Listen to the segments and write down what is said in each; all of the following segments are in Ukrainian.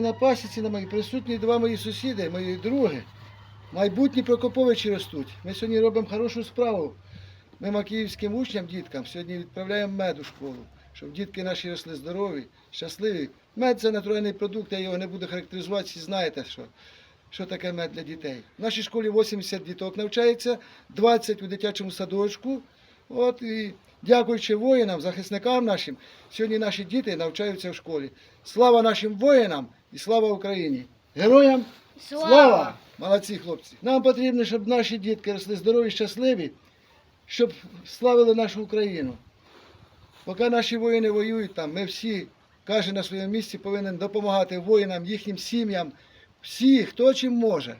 На пасіці на моїй присутні два мої сусіди, мої други. Майбутні Прокоповичі ростуть. Ми сьогодні робимо хорошу справу. Ми макіївським учням, діткам, сьогодні відправляємо мед у школу, щоб дітки наші росли здорові, щасливі. Мед це натуральний продукт, я його не буду характеризувати, всі знаєте, що, що таке мед для дітей. В нашій школі 80 діток навчається, 20 у дитячому садочку. От і дякуючи воїнам, захисникам нашим, сьогодні наші діти навчаються в школі. Слава нашим воїнам і слава Україні! Героям слава! Молодці хлопці! Нам потрібно, щоб наші дітки росли здорові, щасливі, щоб славили нашу Україну. Поки наші воїни воюють там, ми всі, кожен на своєму місці повинен допомагати воїнам, їхнім сім'ям, всі, хто чим може.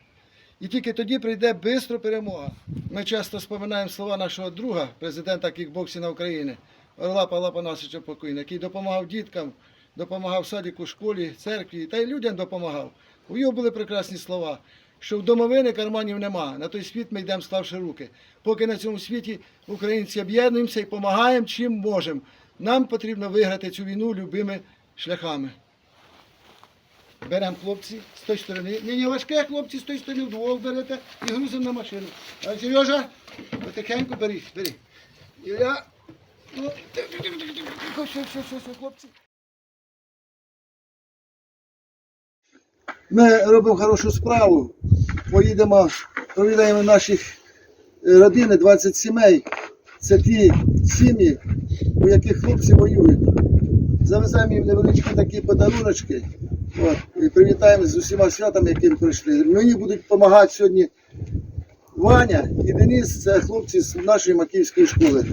І тільки тоді прийде швидко перемога. Ми часто споминаємо слова нашого друга, президента кікбоксіна України, Орла Павла Панасовича Покойна, який допомагав діткам, допомагав садіку, школі, церкві, та й людям допомагав. У його були прекрасні слова, що в домовини карманів нема. На той світ ми йдемо, склавши руки. Поки на цьому світі українці об'єднуємося і допомагаємо чим можемо. Нам потрібно виграти цю війну любими шляхами. Беремо хлопці з тої сторони. Ні, ні, важке, хлопці з тої сторони вдвох берете і грузимо на машину. А Сережа, потихеньку бери, бери. Ілля, ну, все, все, все, все, хлопці. Ми робимо хорошу справу. Поїдемо, провідаємо наших е, родини, 20 сімей. Це ті сім'ї, у яких хлопці воюють. Завеземо їм невеличкі такі подаруночки. От, і привітаємо з усіма святами, яким прийшли. Мені будуть допомагати сьогодні Ваня і Денис, це хлопці з нашої макіївської школи.